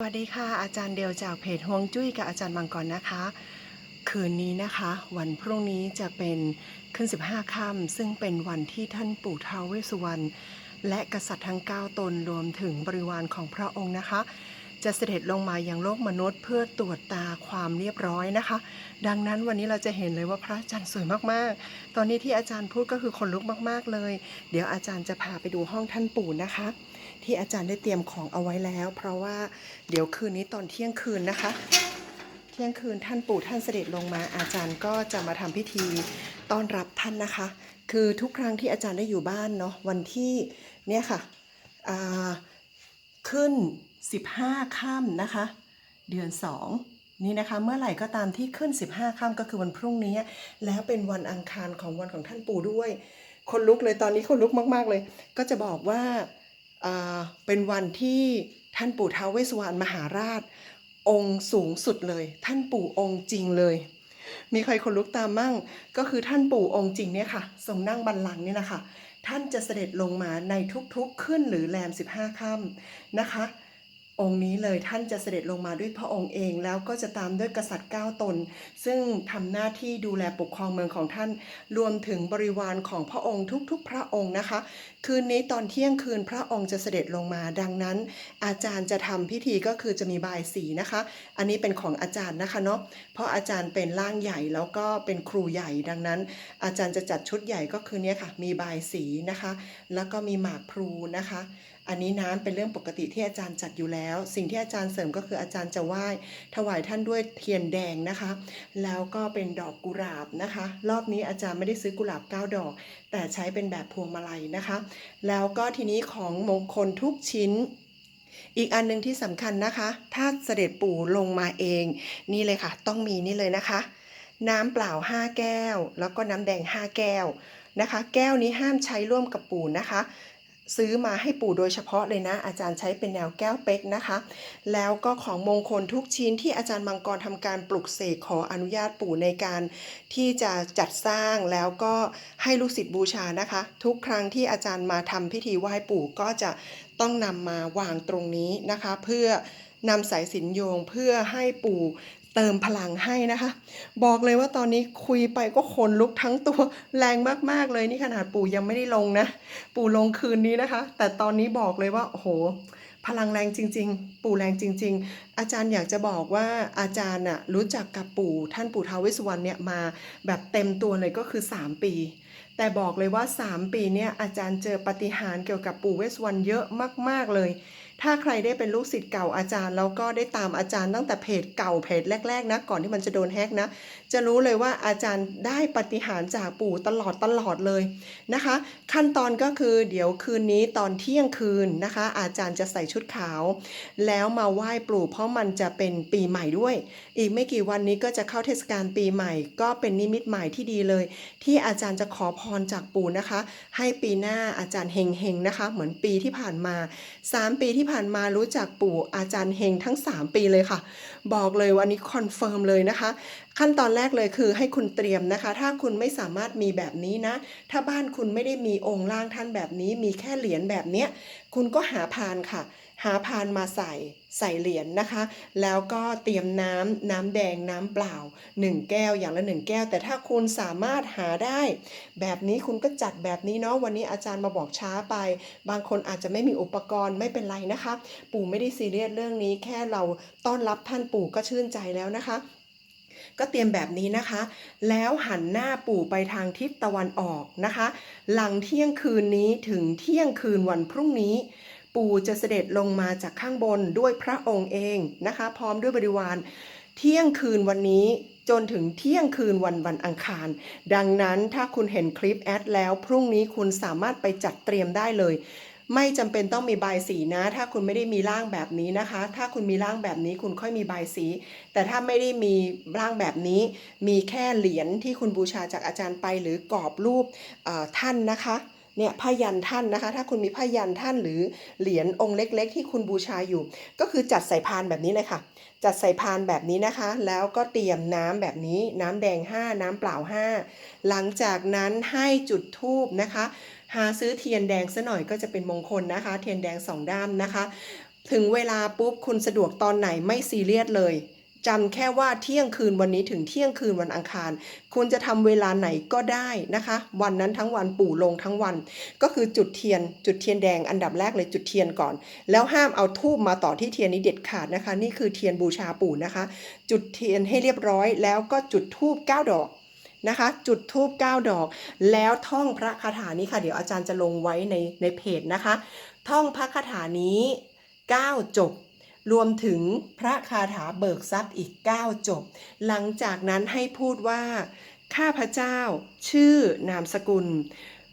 สวัสดีค่ะอาจารย์เดียวจากเพจฮวงจุ้ยกับอาจารย์มังกรนะคะ คืนนี้นะคะ วันพรุ่งนี้จะเป็นขึ้น 15ค่ำซึ่งเป็นวันที่ท่านปู่ท้าวเวสุวรรณและกษัตริย์ทั้ง 9 ตนรวมถึงบริวารของพระองค์นะคะ จะเสด็จลงมายังโลกมนุษย์ เพื่อตรวจตาความเรียบร้อยนะคะ ดังนั้นวันนี้เราจะเห็นเลยว่าพระอาจารย์สวยมากๆ ตอนนี้ที่อาจารย์พูดก็คือคนลุกมากๆเลย เดี๋ยวอาจารย์จะพาไปดูห้องท่านปู่นะคะ ที่อาจารย์ได้เตรียมของเอาไว้แล้ว เพราะว่าเดี๋ยวคืนนี้ตอนเที่ยงคืนนะคะ เที่ยงคืนท่านปู่ท่านเสด็จลงมา อาจารย์ก็จะมาทำพิธีต้อนรับท่านนะคะ คือทุกครั้งที่อาจารย์ได้อยู่บ้านเนาะวันที่เนี่ยค่ะขึ้น 15ค่ำนะคะ เดือน 2นี่นะคะเมื่อไหร่ก็ตามที่ขึ้น 15ค่ำก็คือวันพรุ่งนี้ แล้วเป็นวันอังคารของวันของท่านปู่ด้วย คนลุกเลยตอนนี้คนลุกมาก ๆ เลย ก็จะบอกว่า เป็นวันที่ท่านปู่ท้าวเวสสุวรรณมหาราช องค์สูงสุดเลย ท่านปู่องค์จริงเลย มีใครคนลุกตามมั่งก็คือท่านปู่องค์จริงเนี่ยค่ะทรงนั่งบัลลังก์เนี่ยนะคะท่านจะเสด็จลงมาในทุกๆขึ้นหรือแรม 15 ค่ำนะคะ องค์นี้เลยท่านจะเสด็จลงมาด้วยพระองค์เอง แล้วก็จะตามด้วยกษัตริย์เก้าตน ซึ่งทำหน้าที่ดูแลปกครองเมืองของท่าน รวมถึงบริวารของพระองค์ทุกๆ พระองค์นะคะ คืนนี้ตอนเที่ยงคืนพระองค์จะเสด็จลงมา ดังนั้น อาจารย์จะทำพิธีก็คือจะมีบายสีนะคะ อันนี้เป็นของอาจารย์นะคะเนาะเพราะอาจารย์เป็นร่างใหญ่แล้วก็เป็นครูใหญ่ดังนั้น อาจารย์จะจัดชุดใหญ่ก็คือเนี้ยค่ะ มีบายสีนะคะ แล้วก็มีหมากพลูนะคะ อันนี้น้ำเป็นเรื่องปกติที่อาจารย์จัดอยู่แล้ว สิ่งที่อาจารย์เสริมก็คืออาจารย์จะไหว้ถวายท่านด้วยเทียนแดงนะคะ แล้วก็เป็นดอกกุหลาบนะคะ รอบนี้อาจารย์ไม่ได้ซื้อกุหลาบ9ดอก แต่ใช้เป็นแบบพวงมาลัยนะคะ แล้วก็ทีนี้ของมงคลทุกชิ้นอีกอันหนึงที่สำคัญนะคะ ถ้าเสด็จปู่ลงมาเอง นี่เลยค่ะ ต้องมีนี่เลยนะคะ น้ำเปล่า 5 แก้ว แล้วก็น้ำแดง 5 แก้วนะคะ แก้วนี้ห้ามใช้ร่วมกับปู่นะคะ ซื้อมาให้ปู่โดยเฉพาะเลยนะ อาจารย์ใช้เป็นแนวแก้วเป๊กนะคะ แล้วก็ของมงคลทุกชิ้นที่อาจารย์มังกรทำการปลุกเสกขออนุญาตปู่ในการที่จะจัดสร้างแล้วก็ให้ลูกศิษย์บูชานะคะ ทุกครั้งที่อาจารย์มาทำพิธีไหว้ปู่ก็จะต้องนำมาวางตรงนี้นะคะ เพื่อนำสายสิญจนโยงเพื่อให้ปู่ เติมพลังให้นะคะ บอกเลยว่าตอนนี้คุยไปก็ขนลุกทั้งตัวแรงมากๆเลยนี่ขนาดปู่ยังไม่ได้ลงนะ ปู่ลงคืนนี้นะคะ แต่ตอนนี้บอกเลยว่าโอ้โหพลังแรงจริง ๆ ปู่แรงจริง ๆ อาจารย์อยากจะบอกว่าอาจารย์น่ะรู้จักกับปู่ท่านปู่ท้าวเวสสุวรรณเนี่ยมาแบบเต็มตัวเลยก็คือ 3 ปี แต่บอกเลยว่า 3 ปีเนี่ยอาจารย์เจอปฏิหารเกี่ยวกับปู่เวสสุวรรณเยอะมาก ๆเลย ถ้าใครได้เป็นลูกศิษย์เก่าอาจารย์ แล้วก็ได้ตามอาจารย์ตั้งแต่เพจเก่าเพจแรกๆนะก่อนที่มันจะโดนแฮกนะ จะรู้เลยว่าอาจารย์ได้ปฏิหารจากปู่ตลอดตลอดเลยนะคะ ขั้นตอนก็คือเดี๋ยวคืนนี้ตอนเที่ยงคืนนะคะ อาจารย์จะใส่ชุดขาว แล้วมาไหว้ปู่เพราะมันจะเป็นปีใหม่ด้วย อีกไม่กี่วันนี้ก็จะเข้าเทศกาลปีใหม่ ก็เป็นนิมิตใหมายที่ดีเลย ที่อาจารย์จะขอพรจากปู่นะคะ ให้ปีหน้าอาจารย์เฮงๆนะคะ เหมือนปีที่ผ่านมา 3 ปีที่ผ่านมารู้จักปู่อาจารย์เฮงทั้ง 3 ปีเลยค่ะ บอกเลยวันนี้คอนเฟิร์มเลยนะคะ ขั้นตอนแรกเลยคือให้คุณเตรียมนะคะ ถ้าคุณไม่สามารถมีแบบนี้นะ ถ้าบ้านคุณไม่ได้มีองค์ร่างท่านแบบนี้ มีแค่เหรียญแบบเนี้ยคุณก็หาพานค่ะ หาพานมาใส่ใส่เหรียญนะคะ แล้วก็เตรียมน้ำน้ำแดงน้ำเปล่า 1 แก้วอย่างละ 1 แก้ว แต่ถ้าคุณสามารถหาได้ แบบนี้คุณก็จัดแบบนี้เนาะวันนี้อาจารย์มาบอกช้าไป บางคนอาจจะไม่มีอุปกรณ์ไม่เป็นไรนะคะ ปู่ไม่ได้ซีเรียสเรื่องนี้ แค่เราต้อนรับท่านปู่ก็ชื่นใจแล้วนะคะก็เตรียมแบบนี้นะคะ แล้วหันหน้าปู่ไปทางทิศตะวันออกนะคะ หลังเที่ยงคืนนี้ถึงเที่ยงคืนวันพรุ่งนี้ ปู่จะเสด็จลงมาจากข้างบนด้วยพระองค์เองนะคะ พร้อมด้วยบริวาร เที่ยงคืนวันนี้จนถึงเที่ยงคืนวันวันอังคาร ดังนั้นถ้าคุณเห็นคลิปแอดแล้วพรุ่งนี้คุณสามารถไปจัดเตรียมได้เลย ไม่จำเป็นต้องมีบายสีนะ ถ้าคุณไม่ได้มีร่างแบบนี้นะคะ ถ้าคุณมีร่างแบบนี้คุณค่อยมีบายสี แต่ถ้าไม่ได้มีร่างแบบนี้ มีแค่เหรียญที่คุณบูชาจากอาจารย์ไปหรือกรอบรูปท่านนะคะ เนี่ยผ้ายันท่านนะคะ ถ้าคุณมีผ้ายันท่านหรือเหรียญองค์เล็ก ๆ ที่คุณบูชาอยู่ ก็คือจัดใส่พานแบบนี้เลยค่ะ จัดใส่พานแบบนี้นะคะ แล้วก็เตรียมน้ำแบบนี้ น้ำแดง 5 น้ำเปล่า 5 หลังจากนั้นให้จุดธูปนะคะ หาซื้อเทียนแดงซะหน่อยก็จะเป็นมงคลนะคะ เทียนแดงสองด้ามนะคะ ถึงเวลาปุ๊บคุณสะดวกตอนไหนไม่ซีเรียสเลย จำแค่ว่าเที่ยงคืนวันนี้ถึงเที่ยงคืนวันอังคาร คุณจะทำเวลาไหนก็ได้นะคะ วันนั้นทั้งวันปู่ลงทั้งวัน ก็คือจุดเทียน จุดเทียนแดงอันดับแรกเลยจุดเทียนก่อน แล้วห้ามเอาทูบมาต่อที่เทียนนี้เด็ดขาดนะคะ นี่คือเทียนบูชาปู่นะคะ จุดเทียนให้เรียบร้อย แล้วก็จุดทูบ9ดอกนะคะ จุดทูบ9ดอก แล้วท่องพระคาถานี้ค่ะ เดี๋ยวอาจารย์จะลงไว้ในในเพจนะคะ ท่องพระคาถานี้ 9 จบ รวมถึงพระคาถาเบิกทรัพย์อีก 9 จบ หลังจากนั้นให้พูดว่า ข้าพเจ้า ชื่อนามสกุล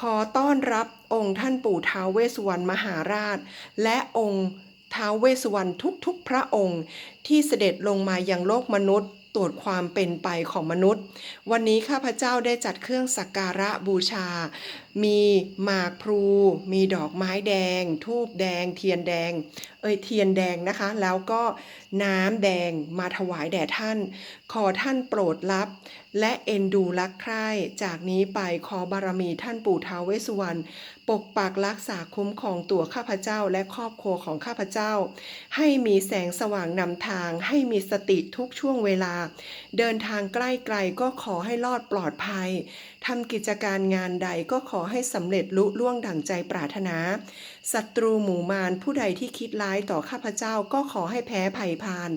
ขอต้อนรับองค์ท่านปู่ท้าวเวสสุวรรณมหาราช และองค์ท้าวเวสสุวรรณทุกๆ พระองค์ ที่เสด็จลงมายังโลกมนุษย์ ตรวจความเป็นไปของมนุษย์ วันนี้ข้าพเจ้าได้จัดเครื่องสักการะบูชา มีหมากพลู มีดอกไม้แดง ทูบแดง เทียนแดง เอ้ยเทียนแดงนะคะ แล้วก็น้ำแดงมาถวายแด่ท่าน ขอท่านโปรดรับ และเอ็นดูรักใคร่จากนี้ไปขอบารมีท่านปู่ท้าวเวสสุวรรณปกปักรักษาคุ้มครองตัวข้าพเจ้าและครอบครัวของข้าพเจ้า ให้มีแสงสว่างนำทาง ให้มีสติทุกช่วงเวลา เดินทางใกล้ไกลก็ขอให้รอดปลอดภัยทำกิจการงานใดก็ขอให้สำเร็จลุล่วงดั่งใจปรารถนาศัตรูหมู่มารผู้ใดที่คิดร้ายต่อข้าพเจ้าก็ขอให้แพ้ภัยพาน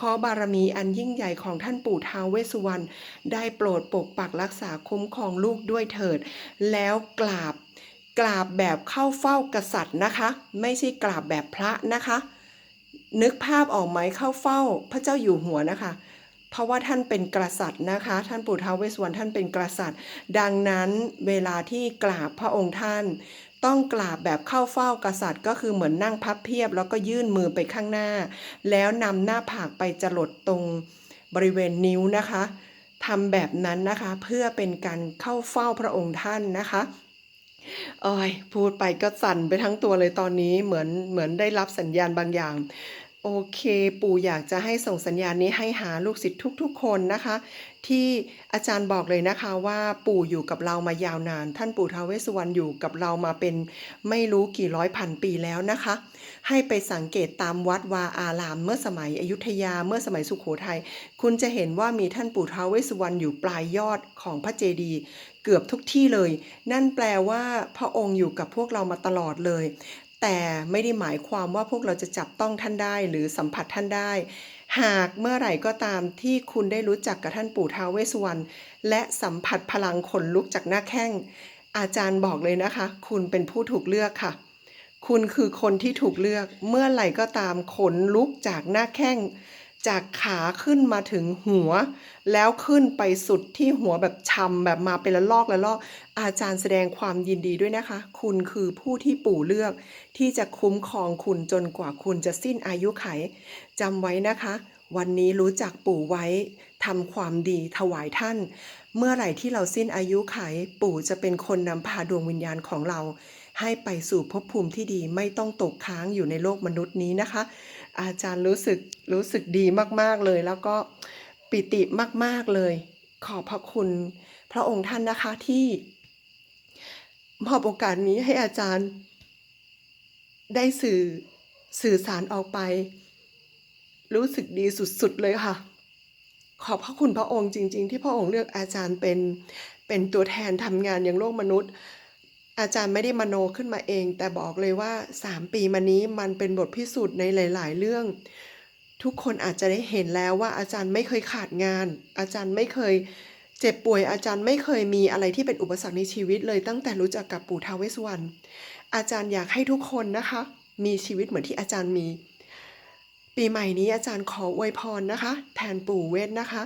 ขอบารมีอันยิ่งใหญ่ของท่านปู่ท้าวเวสสุวรรณได้โปรดปกปักรักษาคุ้มครองลูกด้วยเถิด แล้วกราบกราบแบบเข้าเฝ้ากษัตริย์นะคะ ไม่ใช่กราบแบบพระนะคะ นึกภาพออกไหมเข้าเฝ้าพระเจ้าอยู่หัวนะคะ เพราะว่าท่านเป็นกษัตริย์นะคะ ท่านปู่ท้าวเวสสุวรรณท่านเป็นกษัตริย์ ดังนั้นเวลาที่กราบพระองค์ท่าน ต้องกราบแบบเข้าเฝ้ากษัตริย์ ก็คือเหมือนนั่งพับเพียบ แล้วก็ยื่นมือไปข้างหน้า แล้วนำหน้าผากไปจรดตรงบริเวณนิ้วนะคะทำแบบนั้นนะคะเพื่อเป็นการเข้าเฝ้าพระองค์ท่านนะคะเอ้ยพูดไปก็สั่นไปทั้งตัวเลยตอนนี้เหมือนเหมือนได้รับสัญญาณบางอย่าง โอเค ปู่อยากจะให้ส่งสัญญาณนี้ให้หาลูกศิษย์ทุกๆ คนนะคะ ที่อาจารย์บอกเลยนะคะว่าปู่อยู่กับเรามายาวนาน ท่านปู่ทาวเวสุวรรณอยู่กับเรามาเป็นไม่รู้กี่ร้อยพันปีแล้วนะคะ ให้ไปสังเกตตามวัดวาอารามเมื่อสมัยอยุธยาเมื่อสมัยสุขโขทัยคุณจะเห็นว่ามีท่านปู่ทาวเวสสุวรรณอยู่ปลายยอดของพระเจดีย์เกือบทุกที่เลย นั่นแปลว่าพระองค์อยู่กับพวกเรามาตลอดเลย แต่ไม่ได้หมายความว่าพวกเราจะจับต้องท่านได้หรือสัมผัสท่านได้ หากเมื่อไหร่ก็ตามที่คุณได้รู้จักกับท่านปู่ท้าวเวสสุวรรณและสัมผัสพลังขนลุกจากหน้าแข้ง อาจารย์บอกเลยนะคะ คุณเป็นผู้ถูกเลือกค่ะ คุณคือคนที่ถูกเลือกเมื่อไหร่ก็ตามขนลุกจากหน้าแข้ง จากขาขึ้นมาถึงหัว แล้วขึ้นไปสุดที่หัวแบบชำแบบมาเป็นละลอกละลอก อาจารย์แสดงความยินดีด้วยนะคะ คุณคือผู้ที่ปู่เลือก ที่จะคุ้มครองคุณจนกว่าคุณจะสิ้นอายุไขจำไว้นะคะ วันนี้รู้จักปู่ไว้ทำความดีถวายท่าน เมื่อไหร่ที่เราสิ้นอายุไข ปู่จะเป็นคนนำพาดวงวิญญาณของเรา ให้ไปสู่ภพภูมิที่ดีไม่ต้องตกค้างอยู่ในโลกมนุษย์นี้นะคะ อาจารย์รู้สึกรู้สึกดีมากๆเลย แล้วก็ปิติมากๆเลย ขอบพระคุณพระองค์ท่านนะคะที่มอบโอกาสนี้ให้อาจารย์ ได้สื่อสื่อสารออกไป รู้สึกดีสุดๆเลยค่ะ ขอบพระคุณพระองค์จริง ๆ ที่พระองค์เลือกอาจารย์เป็นเป็นตัวแทนทำงานอย่างโลกมนุษย์ อาจารย์ไม่ได้มโนขึ้นมาเอง แต่บอกเลยว่า 3 ปีมานี้มันเป็นบทพิสูจน์ในหลาย ๆ เรื่อง ทุกคนอาจจะได้เห็นแล้วว่าอาจารย์ไม่เคยขาดงาน อาจารย์ไม่เคยเจ็บป่วยอาจารย์ไม่เคยมีอะไรที่เป็นอุปสรรคในชีวิตเลยตั้งแต่รู้จักกับปู่ทาวเวสสุวรรณอาจารย์อยากให้ทุกคนนะคะ มีชีวิตเหมือนที่อาจารย์มี ปีใหม่นี้อาจารย์ขออวยพรนะคะ แทนปู่เวทนะคะ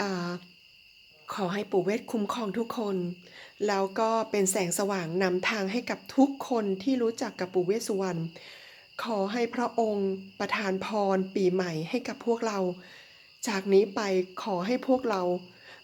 อา ขอให้ปู่เวทคุ้มครองทุกคน แล้วก็เป็นแสงสว่างนำทางให้กับทุกคนที่รู้จักกับปู่เวสสุวรรณขอให้พระองค์ประทานพรปีใหม่ให้กับพวกเรา จากนี้ไปขอให้พวกเรา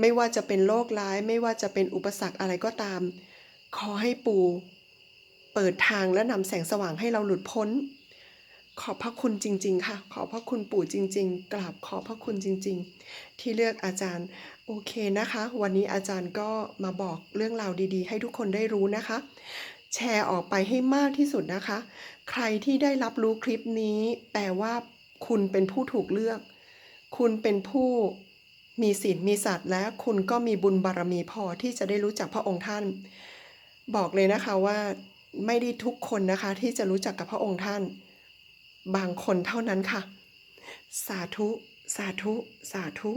ไม่ว่าจะเป็นโรคร้ายไม่ว่าจะเป็นอุปสรรคอะไรก็ตาม ขอให้ปู่เปิดทางและนำแสงสว่างให้เราหลุดพ้น ขอบพระคุณจริง ๆ ค่ะ ขอบพระคุณปู่จริง ๆ กราบขอบพระคุณจริง ๆ ที่เลือกอาจารย์ โอเคนะคะ วันนี้อาจารย์ก็มาบอกเรื่องราวดีๆ ให้ทุกคนได้รู้นะคะ แชร์ออกไปให้มากที่สุดนะคะ ใครที่ได้รับรู้คลิปนี้ แปลว่าคุณเป็นผู้ถูกเลือก คุณเป็นผู้มีศีลมีสัตว์และคุณก็มีบุญบารมีพอที่จะได้รู้จักพระองค์ท่าน บอกเลยนะคะว่าไม่ได้ทุกคนนะคะที่จะรู้จักกับพระองค์ท่าน บางคนเท่านั้นค่ะ สาธุ สาธุ สาธุ